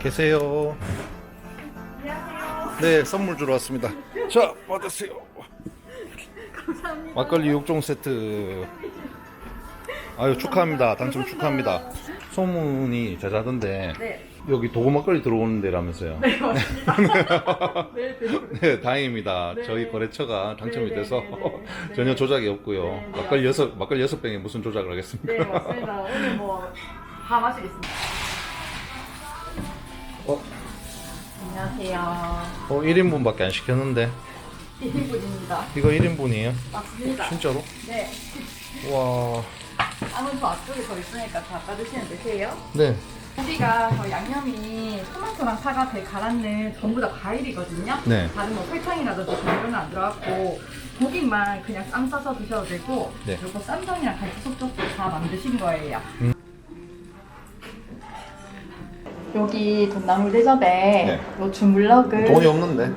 계세요. 네, 선물 주러 왔습니다. 자, 받으세요. 막걸리 6종 세트. 아유, 축하합니다. 당첨 축하합니다. 소문이 자자던데, 네. 여기 도구 막걸리 들어오는 데라면서요. 네, 맞습니다. 네, 네. 네, 다행입니다. 네. 저희 거래처가 당첨이 네, 네, 돼서 네, 네, 네. 전혀 조작이 없고요. 네, 네. 막걸리 여섯 막걸리 여섯 병에 무슨 조작을 하겠습니까? 네, 맞습니다. 오늘 뭐, 다 마시겠습니다. 안녕하세요. 어 1인분밖에 안 시켰는데 1인분입니다. 이거 1인분이에요? 맞습니다. 진짜로? 네. 와, 아무튼 앞쪽에 더 있으니까 다 까드시면 되세요. 네. 고기가 저 양념이 토마토랑 사과, 배 갈았는 전부 다 과일이거든요. 네. 다른 뭐 설탕이라든지 그런 건안 들어갔고 고기만 그냥 쌈 싸서 드셔도 되고 네. 그리고 쌈장이랑 같이 속젓도 다 만드신 거예요. 음. 여기 돈나물 대접에 네. 요 주물럭을 돈이 없는데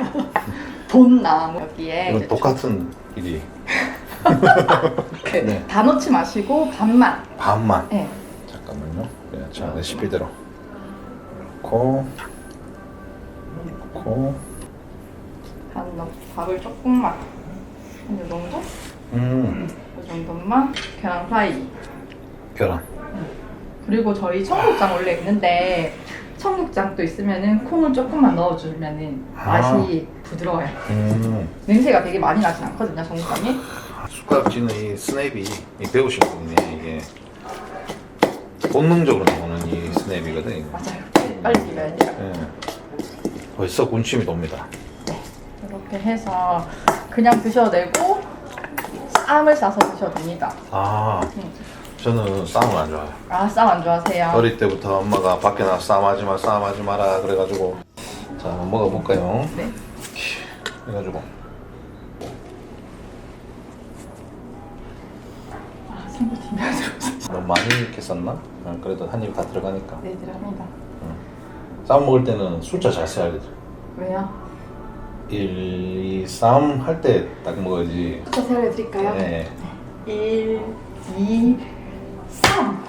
돈나무 여기에 이건 이제 똑같은 일이 주- 네. 다 넣지 마시고 반만. 반만. 네. 잠깐만요. 네, 자 레시피대로 넣고 넣고 반 넣. 밥을 조금만 한이 정도? 음 이 정도만 계란 프라이. 계란. 그리고 저희 청국장 원래 있는데 청국장도 있으면은 콩을 조금만 넣어주면은 아. 맛이 부드러워요. 음 냄새가 되게 많이 나진 않거든요, 청국장이. 숟가락질은 이 스냅이 이 배우신 분이네 이게 본능적으로 나오는 이 스냅이거든. 이거. 맞아요. 빨리 비벼야 돼요. 예. 벌써 군침이 돕니다. 이렇게 해서 그냥 드셔도 되고 쌈을 싸서 드셔도 됩니다. 아 음. 저는 쌈을 안 좋아해요. 아, 쌈 안 좋아하세요? 어릴 때부터 엄마가 밖에 나서 쌈하지 마, 쌈하지 마라 그래가지고 자 한번 먹어볼까요? 네. 해가지고 아, 생각 뒷면으로. 너무 많이 이렇게 썼나? 아, 그래도 한 입 다 들어가니까 네, 들어갑니다. 쌈 먹을 때는 숫자 잘 써야 돼. 왜요? 1, 2, 3 할 때 딱 먹어야지. 숫자 세워드릴까요? 네. 1, 2, 3.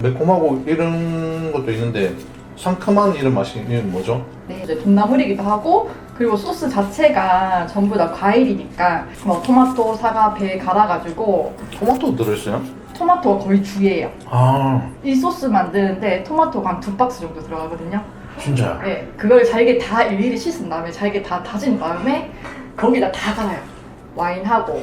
매콤하고 이런 것도 있는데 상큼한 이런 맛이 이게 뭐죠? 네, 이제 돈나물이기도 하고 그리고 소스 자체가 전부 다 과일이니까 뭐 토마토, 사과, 배 갈아가지고 토마토 들어있어요? 토마토가 거의 주예요. 아 이 소스 만드는데 토마토가 한 두 박스 정도 들어가거든요. 진짜요? 네, 그걸 잘게 다 일일이 씻은 다음에 잘게 다 다진 다음에 거기다 다 갈아요. 와인하고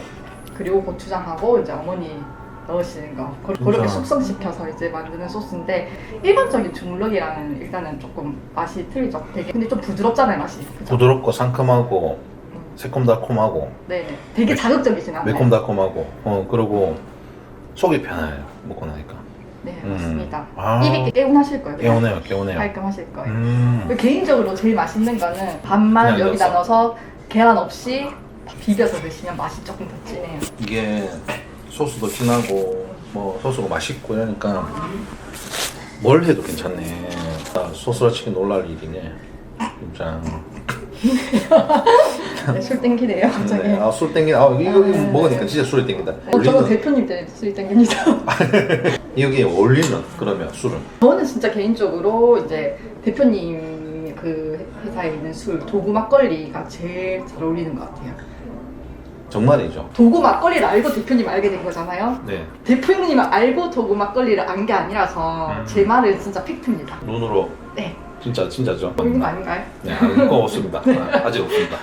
그리고 고추장하고 이제 어머니 넣으시는 거 그- 그렇게. 숙성시켜서 이제 만드는 소스인데 일반적인 주물럭이랑은 일단은 조금 맛이 틀리죠. 되게 근데 좀 부드럽잖아요 맛이. 그죠? 부드럽고 상큼하고 음. 새콤달콤하고 네, 되게 자극적이진 않아요. 매콤달콤하고 어 그리고 속이 편해요 먹고 나니까 네, 음. 맞습니다. 아. 입이 개운하실 거예요. 개운해요 개운해요 깔끔하실 거예요. 음 그리고 개인적으로 제일 맛있는 거는 밥만 그냥 여기다 넣어서. 넣어서 계란 없이 비벼서 드시면 맛이 조금 더 진해요. 이게 소스도 진하고 뭐 소스가 맛있고 이러니까 뭘 해도 괜찮네 아, 소스라 치킨 놀랄 일이네 진짜 네, 술 땡기네요, 갑자기. 네, 아, 술 땡기다 아, 이거, 이거 네. 먹으니까 진짜 술이 땡긴다 어, 저도 올리는 대표님 때문에 술이 땡깁니다. 여기에 어울리는 그러면 술은 저는 진짜 개인적으로 이제 대표님 그 회사에 있는 술 도구 막걸리가 제일 잘 어울리는 것 같아요. 정말이죠 도구 막걸리를 알고 대표님 알게 된 거잖아요. 네 대표님은 알고 도구 막걸리를 안 게 아니라서 음. 제 말은 진짜 팩트입니다. 눈으로 네, 진짜 진짜죠 거 아닌가요? 네, 아직 없습니다. 아, 아직 없습니다.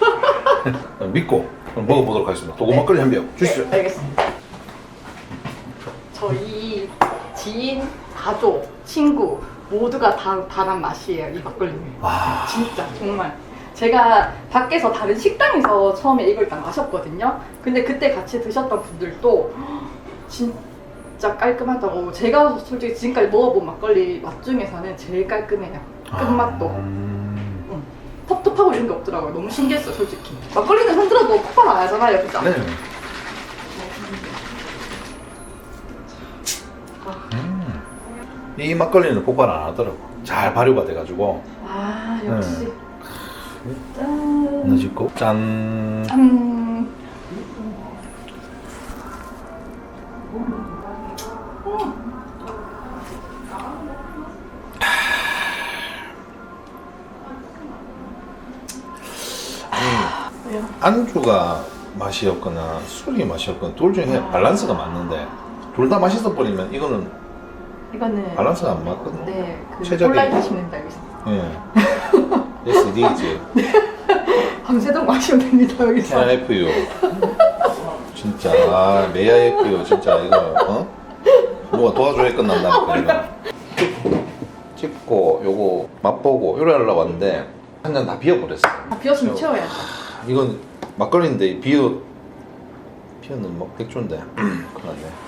믿고 그럼 먹어보도록 하겠습니다. 도구 네. 막걸리 한 병 주시죠. 네, 알겠습니다. 저희 지인, 가족, 친구 모두가 다 반한 맛이에요 이 막걸리는. 와, 진짜 정말 제가 밖에서 다른 식당에서 처음에 이걸 일단 마셨거든요. 근데 그때 같이 드셨던 분들도 진짜 깔끔하다고 제가 솔직히 지금까지 먹어본 막걸리 맛 중에서는 제일 깔끔해요. 끝맛도 음, 텁텁하고 이런 게 없더라고요. 너무 신기했어요, 솔직히. 막걸리는 흔들어도 폭발 안 하잖아요, 그죠? 네. 음. 이 막걸리는 폭발 안 하더라고. 잘 발효가 돼가지고 아 역시. 네. 넣어주고 짠. 음. 안주가 맛이 없거나 술이 맛이 없거나 둘 중에 음. 밸런스가 맞는데 둘 다 맛있어 버리면 이거는 이거는 밸런스가 안 맞거든요. 네, 그 콜라를 드시는다 여기서. 예. SD지. 밤새도록 마시면 됩니다 여기서. KIFU. 진짜 아 메야이프요 진짜 이거 어? 누가 도와줘야 끝난다니까 이거. 찍고 요거 맛보고 요래 하려고 왔는데 한 잔 다 비워버렸어. 다 비었으면 채워야죠. 이건 막걸리인데 비어 비어는 뭐 백조인데 큰일 났네.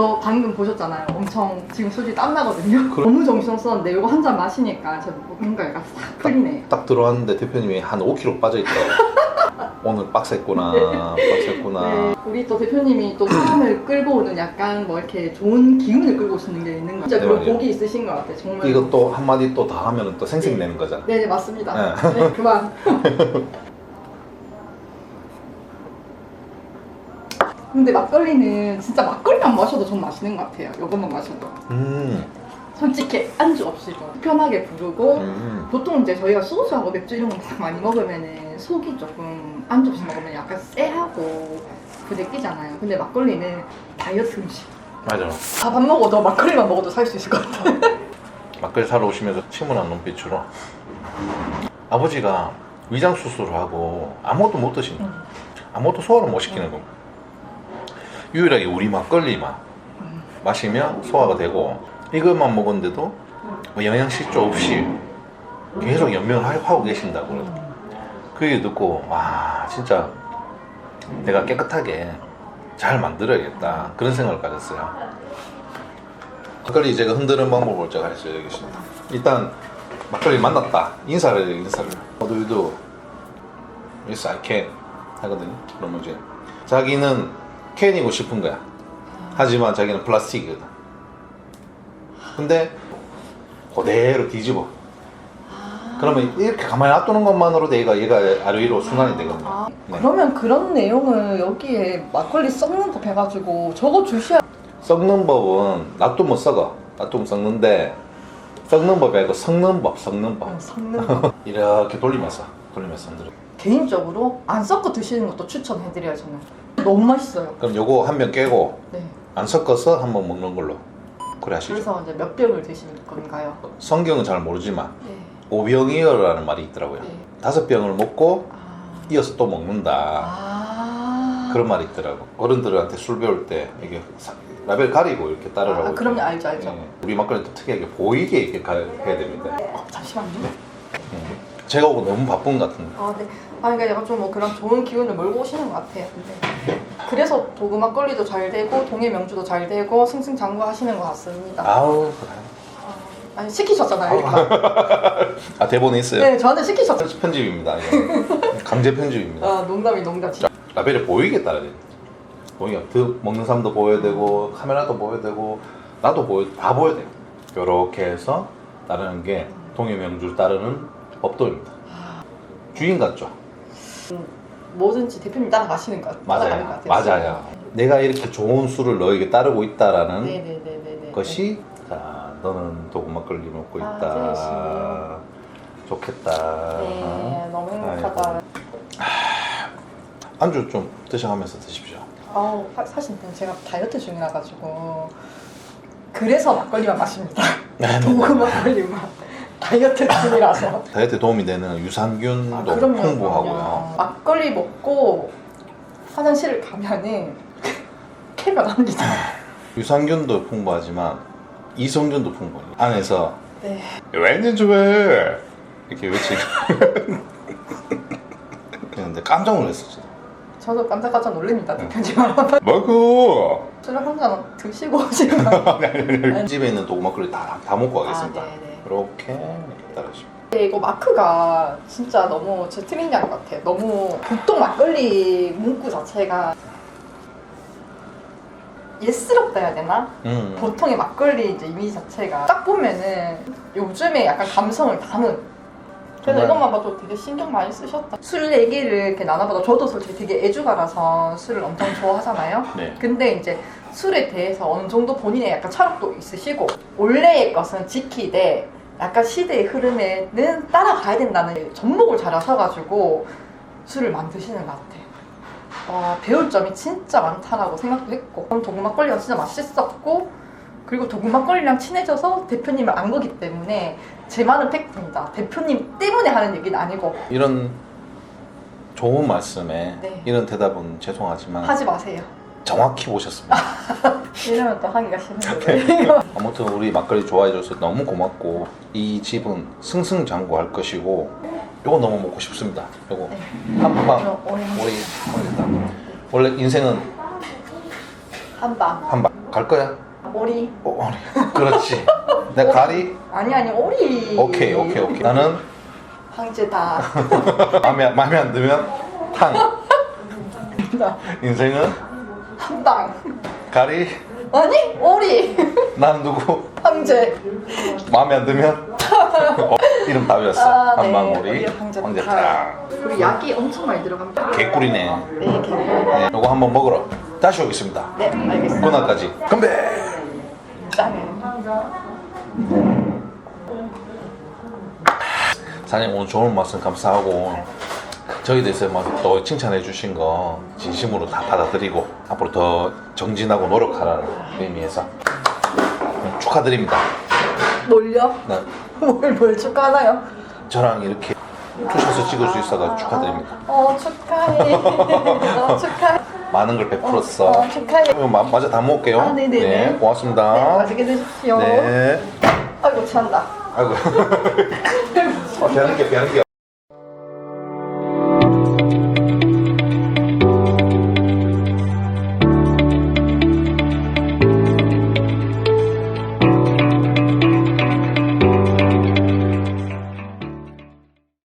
저 방금 보셨잖아요. 엄청 지금 솔직히 땀 나거든요. 그럼- 너무 정신 없었는데 이거 한 잔 마시니까 저 뭔가 약간 싹 풀리네. 딱 들어왔는데 대표님이 한 5kg 빠져있더라고. 오늘 빡셌구나, 빡셌구나. 네, 우리 또 대표님이 또 사람을 끌고 오는 약간 뭐 이렇게 좋은 기운을 끌고 오시는 게 있는 거 진짜 네, 그런 맞아요. 복이 있으신 것 같아요. 정말. 이것도 한마디 또 다 하면 또 생색내는 거잖아. 네, 네 맞습니다. 네. 네, 그만. 근데 막걸리는 진짜 막걸리만 마셔도 좀 맛있는 것 같아요. 이것만 마셔도. 음, 솔직히 안주 없이도 편하게 부르고 음. 보통 이제 저희가 소주하고 맥주 이런 거딱 많이 먹으면은 속이 조금 안주 없이 먹으면 약간 쎄하고 그 느끼잖아요. 근데 막걸리는 다이어트 음식. 맞아. 다밥 먹어도 막걸리만 먹어도 살 수 있을 것 같아요. 막걸리 사러 오시면서 침울한 눈빛으로 아버지가 위장 수술을 하고 아무것도 못 드신 거. 아무것도 소화를 못 시키는 거. 유일하게 우리 막걸리만 음. 마시면 소화가 되고 이것만 먹었는데도 뭐 영양실조 없이 계속 연명을 하- 하고 계신다고 그러더라고요. 그 얘기 듣고 와 진짜 내가 깨끗하게 잘 만들어야겠다 그런 생각을 가졌어요. 막걸리 제가 흔드는 방법을 제가 알려드리겠습니다 일단 막걸리 만났다 인사를 해요 인사를 모두도 Yes I can 하거든요. 그러면 이제 자기는 캔이고 싶은 거야. 하지만 자기는 플라스틱이거든. 근데 그대로 뒤집어. 그러면 이렇게 가만히 놔두는 것만으로도 얘가 얘가 아래위로 순환이 되거든요. 아, 네. 그러면 그런 내용을 여기에 막걸리 썩는 법 해가지고 적어 주셔야 썩는 법은 놔두면 썩어. 놔두면 썩는데 썩는 법이 아니고 썩는 법, 썩는 법. 썩는 법. 이렇게 돌리면서 돌리면서 흔들어. 개인적으로 안 섞어 드시는 것도 추천해드려요 저는. 너무 맛있어요. 그럼 요거 한 병 깨고 네. 안 섞어서 한 번 먹는 걸로. 그래 하시죠. 그래서 이제 몇 병을 드실 건가요? 성경은 잘 모르지만 네. 오병이어라는 말이 있더라고요. 네. 다섯 병을 먹고 아. 이어서 또 먹는다. 아. 그런 말이 있더라고. 어른들한테 술 배울 때 이게 사- 라벨 가리고 이렇게 따르라고. 아, 그럼요. 알죠, 알죠. 예. 우리 막걸리 또 특이하게 보이게 이렇게 가, 해야 됩니다. 어, 잠시만요. 음. 제가 오고 너무 바쁜 것 같은데. 아, 네. 아, 그러니까 약간 좀 뭐 그런 좋은 기운을 몰고 오시는 것 같아요. 근데 그래서 도구 막걸리도 잘 되고 동해 명주도 잘 되고 승승장구하시는 것 같습니다. 아우 그래. 아 니 시키셨잖아요. 일단. 아 대본에 있어요. 네, 저한테 시키셨죠. 편집입니다. 이거. 강제 편집입니다. 아, 농담이 농담. 진짜. 보이게 따라야 돼. 보이게 그 먹는 사람도 보여야 되고 카메라도 보여야 되고 나도 보여 다 보여야 돼. 이렇게 해서 따르는 게 동해 명주를 따르는 법도입니다. 주인 같죠? 뭐든지 대표님 따라가시는 것 같아요. 따라가는 것 맞아요. 같아요. 맞아요. 내가 이렇게 좋은 술을 너에게 따르고 있다라는 네네네네. 것이 자 너는 도구 막걸리 먹고 아, 있다. 좋겠다. 네, 너무. 행복하다. 안주 좀 드셔가면서 드십시오. 아우, 사- 사실 제가 다이어트 중이라 가지고 그래서 막걸리만 마십니다. 네, 도구 막걸리만 다이어트 중이라서. 다이어트에 도움이 되는 유산균도 아, 그럼요, 풍부하고요. 막걸리 먹고 화장실을 가면은 쾌가 납니다. 유산균도 풍부하지만 이성균도 풍부해요. 안에서 네. 왠지 왜 이렇게 외치고 그랬는데 깜짝 놀랐었죠. 저도 깜짝깜짝 놀랍니다. 네. 대표님. 먹어. 술을 한잔 드시고 오시면. 아, 집에 있는 도구 막걸리 다, 다 먹고 가겠습니다. 네네. 이렇게 따르시면. 근데 이거 마크가 진짜 너무 제것 같아요. 너무 보통 막걸리 문구 자체가 예스럽다 해야 되나? 음. 보통의 막걸리 이제 이미지 자체가 딱 보면은 요즘에 약간 감성을 담은 그래서 정말. 이것만 봐도 되게 신경 많이 쓰셨다. 술 얘기를 이렇게 나눠봐도 저도 솔직히 되게 애주가라서 술을 엄청 좋아하잖아요. 네. 근데 이제 술에 대해서 어느 정도 본인의 약간 철학도 있으시고 원래의 것은 지키되 약간 시대의 흐름에는 따라가야 된다는 접목을 잘 하셔가지고 술을 많이 드시는 것 같아요. 어, 배울 점이 진짜 많다라고 생각도 했고 도구 막걸리가 진짜 맛있었고 그리고 도구 막걸리랑 친해져서 대표님을 안 거기 때문에 제 말은 팩트입니다. 대표님 때문에 하는 얘기는 아니고 이런 좋은 말씀에 네. 이런 대답은 죄송하지만 하지 마세요. 정확히 보셨습니다. 이러면 또 하기가 싫은데 아무튼 우리 막걸리 좋아해줘서 너무 고맙고 이 집은 승승장구할 것이고 요거 너무 먹고 싶습니다. 요거 네. 한방 오리 우리 모르겠다. 원래 인생은 한방 한방 갈 거야? 오리 어, 우리. 그렇지. 내 가리? 아니 아니 오리 오케이 오케이 오케이. 나는 황제다 마음에 마음에 안 들면 탕. 인생은 한방 가리. 아니 오리 난 누구? 황제 마음에 안 들면 어, 이름 다 외웠어. 아, 네. 한방오리 우리 황제 황제 탕. 탕. 그리고 약이 엄청 많이 들어갑니다 개꿀이네. 네 개꿀 네, 요거 한번 먹으러 다시 오겠습니다. 네 알겠습니다 그날까지 건배. 짠 사장님 오늘 좋은 말씀 감사하고 저희 대해서 막또 칭찬해 주신 거 진심으로 다 받아들이고 앞으로 더 정진하고 노력하라는 의미에서 축하드립니다. 놀려? 나 뭘, 뭘 축하하나요? 저랑 이렇게 투샷을 찍을 수 있어서 축하드립니다. 어 축하해 어 축하해 많은 걸 베풀었어. 어, 축하해 이거 마, 마저 다 먹을게요. 아, 네네네. 네, 고맙습니다. 네, 맛있게 드십시오 네. 아이고 취한다 아이고. 어, 배는 게, 배는 게.